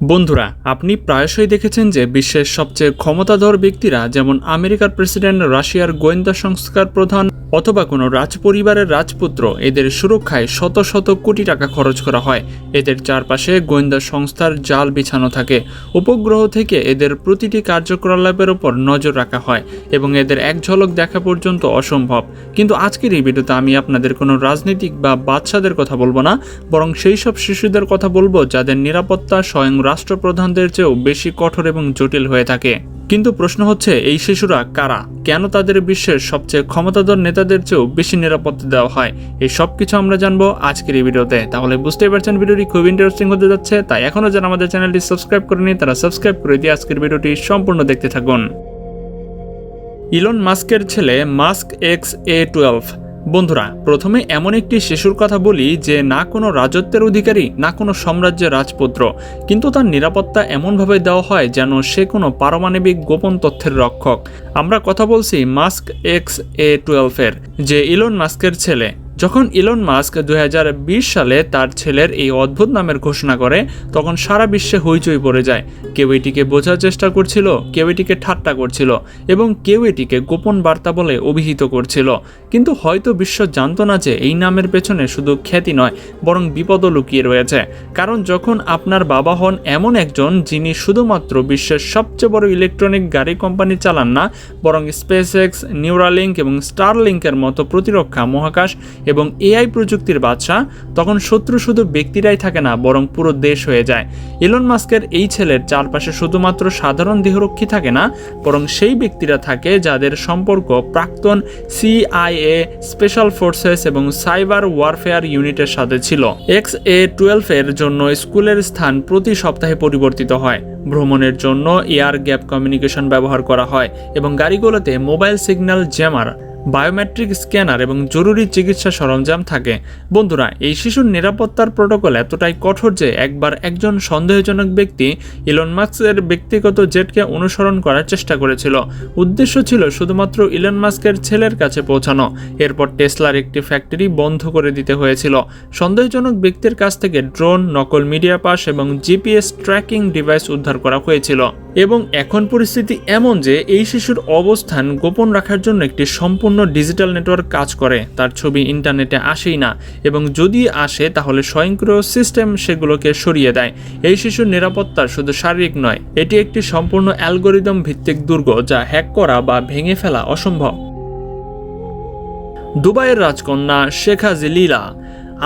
বন্ধুরা, আপনি প্রায়শই দেখেছেন যে বিশ্বের সবচেয়ে ক্ষমতাধর ব্যক্তিরা যেমন আমেরিকার প্রেসিডেন্ট রাশিয়ার গোয়েন্দা সংস্কার প্রধান অথবা কোনো রাজপরিবারের রাজপুত্র এদের সুরক্ষায় শত শত কোটি টাকা খরচ করা হয়। এদের চারপাশে গোয়েন্দা সংস্থার জাল বিছানো থাকে। উপগ্রহ থেকে এদের প্রতিটি কার্যকলাপের ওপর নজর রাখা হয় এবং এদের এক ঝলক দেখা পর্যন্ত অসম্ভব। কিন্তু আজকের এই ভিডিওতে আমি আপনাদের কোনো রাজনীতিক বা বাদশাদের কথা বলব না, বরং সেই সব শিশুদের কথা বলব যাদের নিরাপত্তা স্বয়ং রাষ্ট্রপ্রধানদের চেয়েও বেশি কঠোর এবং জটিল হয়ে থাকে। কিন্তু প্রশ্ন হচ্ছে, এই শিশুরা কারা? কেন তাদের বিশ্বের সবচেয়ে ক্ষমতাধর নেতাদের চেয়েও বেশি নিরাপত্তা দেওয়া হয়? এই সব কিছু আমরা জানব আজকের এই ভিডিওতে। তাহলে বুঝতেই পারছেন ভিডিওটি খুব ইন্টারেস্টিং হতে যাচ্ছে, তাই এখনও যারা আমাদের চ্যানেলটি সাবস্ক্রাইব করেনি তারা সাবস্ক্রাইব করে দিয়ে আজকের ভিডিওটি সম্পূর্ণ দেখতে থাকুন। ইলন মাস্কের ছেলে মাস্ক এক্স এ টুয়েলভ বন্ধুরা, প্রথমে এমন একটি শিশুর কথা বলি যে না কোনো রাজত্বের অধিকারী, না কোনো সাম্রাজ্যের রাজপুত্র। কিন্তু তার নিরাপত্তা এমনভাবে দেওয়া হয় যেন সে কোনো পারমাণবিক গোপন তথ্যের রক্ষক। আমরা কথা বলছি মাস্ক এক্স এ টুয়েলভের, যে ইলন মাস্কের ছেলে। যখন ইলন মাস্ক দু হাজার বিশ সালে তার ছেলের এই অদ্ভুত নামের ঘোষণা করে, তখন সারা বিশ্বে হইচই পড়ে যায়। কেউ এটিকে বোঝার চেষ্টা করছিল, কেউ এটিকে ঠাট্টা করছিল, এবং কেউ এটিকে গোপন বার্তা বলে অভিহিত করছিল। কিন্তু হয়তো বিশ্ব জানতো না যে এই নামের পেছনে শুধু খ্যাতি নয়, বরং বিপদও লুকিয়ে রয়েছে। কারণ যখন আপনার বাবা হন এমন একজন যিনি শুধুমাত্র বিশ্বের সবচেয়ে বড় ইলেকট্রনিক গাড়ি কোম্পানি চালান না, বরং স্পেস এক্স নিউরালিঙ্ক এবং স্টারলিঙ্কের মতো প্রতিরক্ষা মহাকাশ এবং এআই প্রযুক্তির বাদশাহ তখন শত্রু শুধু ব্যক্তিরাই থাকে না, বরং পুরো দেশ হয়ে যায়। ইলন মাস্কের এই ছেলের চারপাশে শুধুমাত্র সাধারণ দেহরক্ষী থাকে না, বরং সেই ব্যক্তিরা থাকে যাদের সম্পর্ক প্রাক্তন সিআইএ, স্পেশাল ফোর্সেস এবং সাইবার ওয়ারফেয়ার ইউনিটের সাথে ছিল। এক্স এ টুয়েলভের জন্য স্কুলের স্থান প্রতি সপ্তাহে পরিবর্তিত হয়। ভ্রমণের জন্য এয়ার গ্যাপ কমিউনিকেশন ব্যবহার করা হয় এবং গাড়িগুলোতে mobile signal jammer biometric scanner এবং জরুরি চিকিৎসা সরঞ্জাম থাকে। বন্ধুরা, এই শিশুর নিরাপত্তার প্রোটোকল এতটাই কঠোর যে একবার একজন সন্দেহজনক ব্যক্তি ইলন মাস্কের ব্যক্তিগত জেটকে অনুসরণ করার চেষ্টা করেছিল। উদ্দেশ্য ছিল শুধুমাত্র ইলন মাস্কের ছেলের কাছে পৌঁছানো। এরপর টেসলার একটি ফ্যাক্টরি বন্ধ করে দিতে হয়েছিল। সন্দেহজনক ব্যক্তির কাছ থেকে ড্রোন, নকল মিডিয়া পাস এবং জিপিএস ট্র্যাকিং ডিভাইস উদ্ধার করা হয়েছিল। এবং এখন পরিস্থিতি এমন যে এই শিশুর অবস্থান গোপন রাখার জন্য একটি সম্পূর্ণ ডিজিটাল নেটওয়ার্ক কাজ করে, তার ছবি ইন্টারনেটে আসেই না। এবং যদি আসে, তাহলে স্বয়ংক্রিয় সিস্টেম সেগুলোকে সরিয়ে দেয়। এই শিশুর নিরাপত্তা শুধু শারীরিক নয়, এটি একটি সম্পূর্ণ অ্যালগোরিদম ভিত্তিক দুর্গ যা হ্যাক করা বা ভেঙে ফেলা অসম্ভব। দুবাইয়ের রাজকন্যা শেখা জিলিলা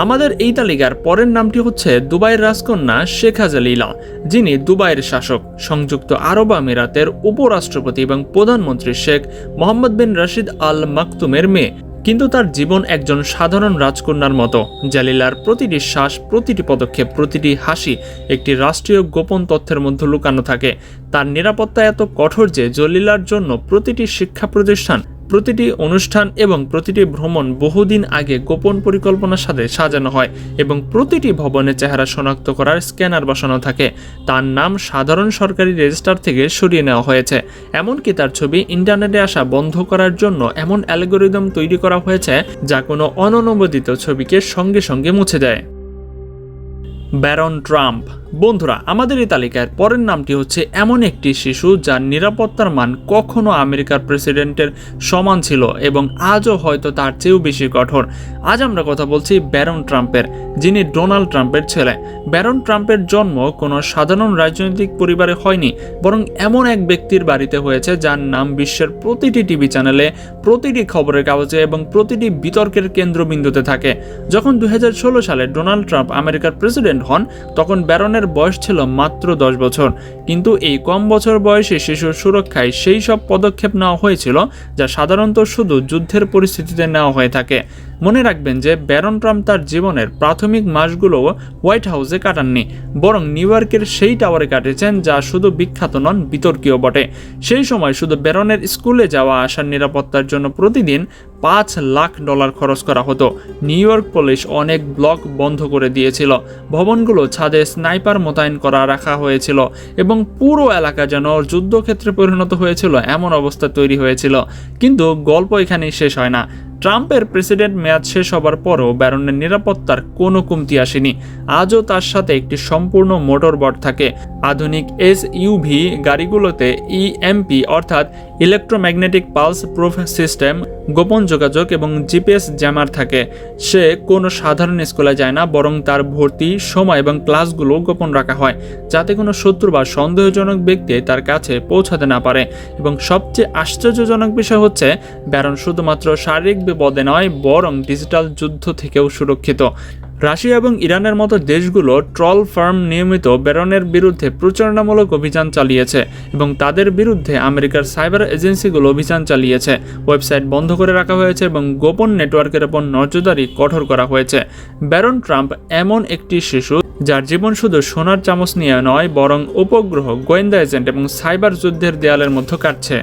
আমাদের এই তালিকার পরের নামটি হচ্ছে দুবাইয়ের রাজকন্যা শেখা জালিলা যিনি দুবাইয়ের শাসক, সংযুক্ত আরব আমিরাতের উপরাষ্ট্রপতি এবং প্রধানমন্ত্রী শেখ মোহাম্মদ বিন রাশিদ আল মাকতুমের মেয়ে। কিন্তু তার জীবন একজন সাধারণ রাজকন্যার মতো। জালিলার প্রতিটি শ্বাস, প্রতিটি পদক্ষেপ, প্রতিটি হাসি একটি রাষ্ট্রীয় গোপন তথ্যের মধ্যে লুকানো থাকে। তার নিরাপত্তা এত কঠোর যে জলিলার জন্য প্রতিটি শিক্ষা প্রতিষ্ঠান প্রতিটি অনুষ্ঠান এবং প্রতিটি ভ্রমণ বহুদিন আগে গোপন পরিকল্পনার সাথে সাজানো হয় এবং প্রতিটি ভবনের চেহারা শনাক্ত করার স্ক্যানার বসানো থাকে। তার নাম সাধারণ সরকারি রেজিস্টার থেকে সরিয়ে নেওয়া হয়েছে। এমনকি তার ছবি ইন্টারনেটে আসা বন্ধ করার জন্য এমন অ্যালগোরিদম তৈরি করা হয়েছে যা কোনো অননুমোদিত ছবিকে সঙ্গে সঙ্গে মুছে দেয়। ব্যারন ট্রাম্প বন্ধুরা, আমাদের এই তালিকার পরের নামটি হচ্ছে এমন একটি শিশু যার নিরাপত্তার মান কখনো আমেরিকার প্রেসিডেন্টের সমান ছিল এবং আজও হয়তো তার চেয়েও বেশি কঠোর। আজ আমরা কথা বলছি ব্যারন ট্রাম্পের, যিনি ডোনাল্ড ট্রাম্পের ছেলে। ব্যারন ট্রাম্পের জন্ম কোনো সাধারণ রাজনৈতিক পরিবারে হয়নি, বরং এমন এক ব্যক্তির বাড়িতে হয়েছে যার নাম বিশ্বের প্রতিটি টিভি চ্যানেলে, প্রতিটি খবরের কাগজে এবং প্রতিটি বিতর্কের কেন্দ্রবিন্দুতে থাকে। যখন দু হাজার ষোলো সালে ডোনাল্ড ট্রাম্প আমেরিকার প্রেসিডেন্ট হন, তখন ব্যারনের বয়স ছিল মাত্র দশ বছর। কিন্তু এই কম বছর বয়সে শিশুর সুরক্ষায় সেই সব পদক্ষেপ নেওয়া হয়েছিল যা সাধারণত শুধু যুদ্ধের পরিস্থিতিতে নেওয়া হয়ে থাকে। মনে রাখবেন যে ব্যারন ট্রাম্প তার জীবনের প্রাথমিক মাসগুলো হোয়াইট হাউসে কাটাননি, বরং নিউ ইয়র্কের সেই টাওয়ারে কাটিয়েছেন যা শুধু বিখ্যাত নন, বিতর্কীয় বটে। সেই সময় শুধু ব্যারনের স্কুলে যাওয়া আসার নিরাপত্তার জন্য প্রতিদিন পাঁচ লাখ ডলার খরচ করা হতো। নিউ ইয়র্ক পুলিশ অনেক ব্লক বন্ধ করে দিয়েছিল। ভবনগুলো ছাদে স্নাইপার মোতায়েন করা রাখা হয়েছিল এবং পুরো এলাকা যেন যুদ্ধক্ষেত্রে পরিণত হয়েছিল এমন অবস্থা তৈরি হয়েছিল। কিন্তু গল্প এখানেই শেষ হয় না। ট্রাম্পের প্রেসিডেন্ট মেয়াদ শেষ হবার পরও ব্যারনের নিরাপত্তার কোনো কমতি আসেনি। আজও তার সাথে একটি সম্পূর্ণ মোটর বট থাকে। আধুনিক এস ইউভি গাড়িগুলোতে ইএমপি অর্থাৎ ইলেকট্রোম্যাগনেটিক পালস প্রুফ সিস্টেম, গোপন যোগাযোগ এবং জিপিএস জ্যামার থাকে। সে কোনো সাধারণ স্কুলে যায় না, বরং তার ভর্তি, সময় এবং ক্লাসগুলো গোপন রাখা হয়, যাতে কোনো শত্রু বা সন্দেহজনক ব্যক্তি তার কাছে পৌঁছাতে না পারে। এবং সবচেয়ে আশ্চর্যজনক বিষয় হচ্ছে, ব্যারন শুধুমাত্র শারীরিক বিপদে নয়, বরং ডিজিটাল যুদ্ধ থেকেও সুরক্ষিত। রাশিয়া এবং ইরানের মতো দেশগুলো ট্রল ফার্ম নিয়মিত বেরনের বিরুদ্ধে প্রচারণামূলক অভিযান চালিয়েছে এবং তাদের বিরুদ্ধে আমেরিকার সাইবার এজেন্সিগুলো অভিযান চালিয়েছে। ওয়েবসাইট বন্ধ করে রাখা হয়েছে এবং গোপন নেটওয়ার্কের ওপর নজরদারি কঠোর করা হয়েছে। ব্যারন ট্রাম্প এমন একটি শিশু, যার জীবন শুধু সোনার চামচ নিয়ে নয়, বরং উপগ্রহ, গোয়েন্দা এজেন্ট এবং সাইবার যুদ্ধের দেয়ালের মধ্যে কাটছে।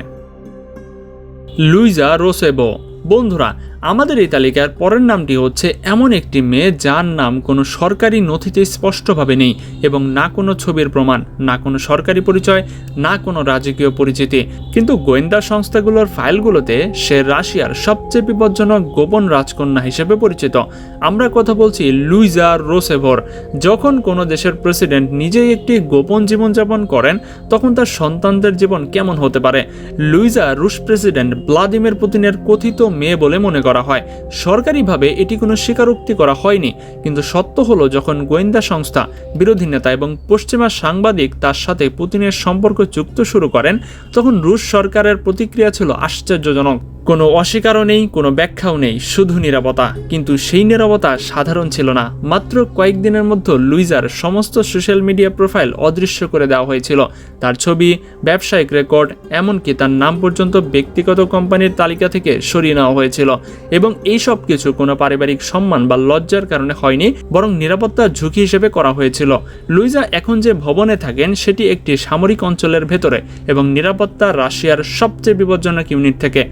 লুইজা রোসেবো বন্ধুরা আমাদের এই তালিকার পরের নামটি হচ্ছে এমন একটি মেয়ে যার নাম কোনো সরকারি নথিতে স্পষ্টভাবে নেই এবং না কোনো ছবির প্রমাণ, না কোনো সরকারি পরিচয়, না কোনো রাজকীয় পরিচিতি। কিন্তু গোয়েন্দা সংস্থাগুলোর ফাইলগুলোতে সে রাশিয়ার সবচেয়ে বিপজ্জনক গোপন রাজকন্যা হিসেবে পরিচিত। আমরা কথা বলছি লুইজা রোসেভর। যখন কোনো দেশের প্রেসিডেন্ট নিজেই একটি গোপন জীবনযাপন করেন, তখন তার সন্তানদের জীবন কেমন হতে পারে? লুইজা রুশ প্রেসিডেন্ট ভ্লাদিমির পুতিনের কথিত মেয়ে বলে মনে করা হয়। সরকারিভাবে এটি কোনো স্বীকারোক্তি করা হয়নি, কিন্তু সত্য হলো যখন গোয়েন্দা সংস্থা, বিরোধী নেতা এবং পশ্চিমা সাংবাদিক তার সাথে পুতিনের সম্পর্ক যুক্ত শুরু করেন, তখন রুশ সরকারের প্রতিক্রিয়া ছিল আশ্চর্যজনক। কোনো অস্বীকারও নেই, কোনো ব্যাখ্যাও নেই, শুধু নিরাপত্তা কিন্তু সেই নিরাপত্তা সাধারণ ছিল না। মাত্র কয়েকদিনের মধ্যে লুইজার সমস্ত সোশ্যাল মিডিয়া প্রোফাইল অদৃশ্য করে দেওয়া হয়েছিল। তার ছবি, ব্যবসায়িক রেকর্ড, এমনকি তার নাম পর্যন্ত ব্যক্তিগত কোম্পানির তালিকা থেকে সরিয়ে নেওয়া হয়েছিল। এবং এই সব কিছু কোনো পারিবারিক সম্মান বা লজ্জার কারণে হয়নি, বরং নিরাপত্তার ঝুঁকি হিসেবে করা হয়েছিল। লুইজা এখন যে ভবনে থাকেন, সেটি একটি সামরিক অঞ্চলের ভেতরে এবং নিরাপত্তা রাশিয়ার সবচেয়ে বিপজ্জনক ইউনিট থেকে।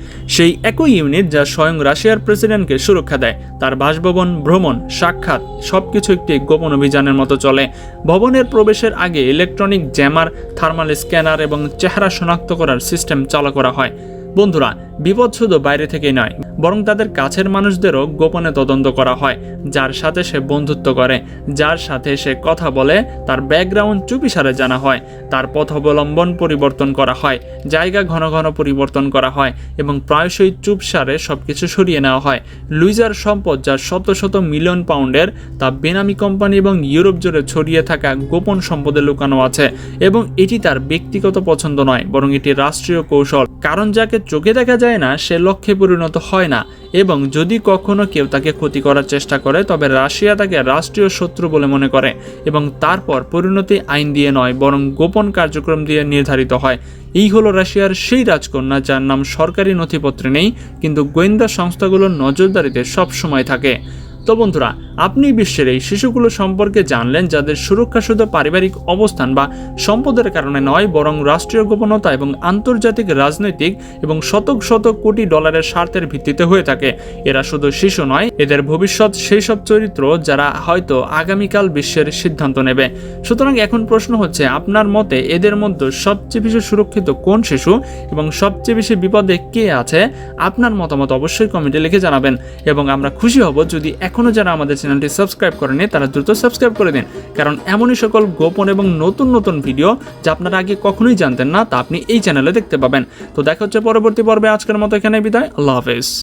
সেই একই ইউনিট যা স্বয়ং রাশিয়ার প্রেসিডেন্টকে সুরক্ষা দেয়। তার বাসভবন, ভ্রমণ, সাক্ষাৎ, সবকিছু একটি গোপন অভিযানের মতো চলে। ভবনের প্রবেশের আগে ইলেকট্রনিক জ্যামার থার্মাল স্ক্যানার এবং চেহারা শনাক্ত করার সিস্টেম চালু করা হয়। বন্ধুরা বিপদ শুধু বাইরে থেকেই নয়। বরং তাদের কাছের মানুষদেরও গোপনে তদন্ত করা হয়, যার সাথে সে বন্ধুত্ব করে, যার সাথে সে কথা বলে, তার ব্যাকগ্রাউন্ড চুপিসারে জানা হয়, তার পথ অবলম্বন পরিবর্তন করা হয়, জায়গা ঘন ঘন পরিবর্তন করা হয় এবং প্রায়শই চুপসারে সব কিছু সরিয়ে নেওয়া হয়। লুইজার সম্পদ যা শত শত মিলিয়ন পাউন্ডের, তা বেনামি কোম্পানি এবং ইউরোপ জুড়ে ছড়িয়ে থাকা গোপন সম্পদে লুকানো আছে এবং এটি তার ব্যক্তিগত পছন্দ নয়, বরং এটি রাষ্ট্রীয় কৌশল। কারণ যাকে চোখে দেখা যায় না, সে লক্ষ্যে পরিণত হয় না এবং যদি কখনো কেউ তাকে ক্ষতি করার চেষ্টা করে, তবে রাশিয়া তাকে রাষ্ট্রীয় শত্রু বলে মনে করে এবং তারপর পরিণতি আইন দিয়ে নয়, বরং গোপন কার্যক্রম দিয়ে নির্ধারিত হয়। এই হলো রাশিয়ার সেই রাজকন্যা যার নাম সরকারি নথিপত্রে নেই, কিন্তু গোয়েন্দা সংস্থাগুলোর নজরদারিতে সবসময় থাকে। তো বন্ধুরা, আপনি বিশ্বের এই শিশুগুলো সম্পর্কে জানলেন যাদের সুরক্ষা শুধু পারিবারিক অবস্থান বা সম্পদের কারণে নয়, বরং রাষ্ট্রীয় গোপনতা এবং আন্তর্জাতিক রাজনৈতিক এবং শতক শতক কোটি ডলারের স্বার্থের ভিত্তিতে হয়ে থাকে। এরা শুধু শিশু নয়, এদের ভবিষ্যৎ সেই সব চরিত্র যারা হয়তো আগামীকাল বিশ্বের সিদ্ধান্ত নেবে। সুতরাং এখন প্রশ্ন হচ্ছে, আপনার মতে এদের মধ্যে সবচেয়ে বেশি সুরক্ষিত কোন শিশু এবং সবচেয়ে বেশি বিপদে কে আছে? আপনার মতামত অবশ্যই কমেন্টে লিখে জানাবেন এবং আমরা খুশি হব যদি এখনও যারা আমাদের চ্যানেলটি সাবস্ক্রাইব করেনি তারা দ্রুত সাবস্ক্রাইব করে দিন। কারণ এমনই সকল গোপন এবং নতুন নতুন ভিডিও যা আপনারা আগে কখনোই জানতেন না, তা আপনি এই চ্যানেলে দেখতে পাবেন। তো দেখা হচ্ছে পরবর্তী পর্বে। আজকের মতো এখানে বিদায়। আল্লাহ হাফেজ।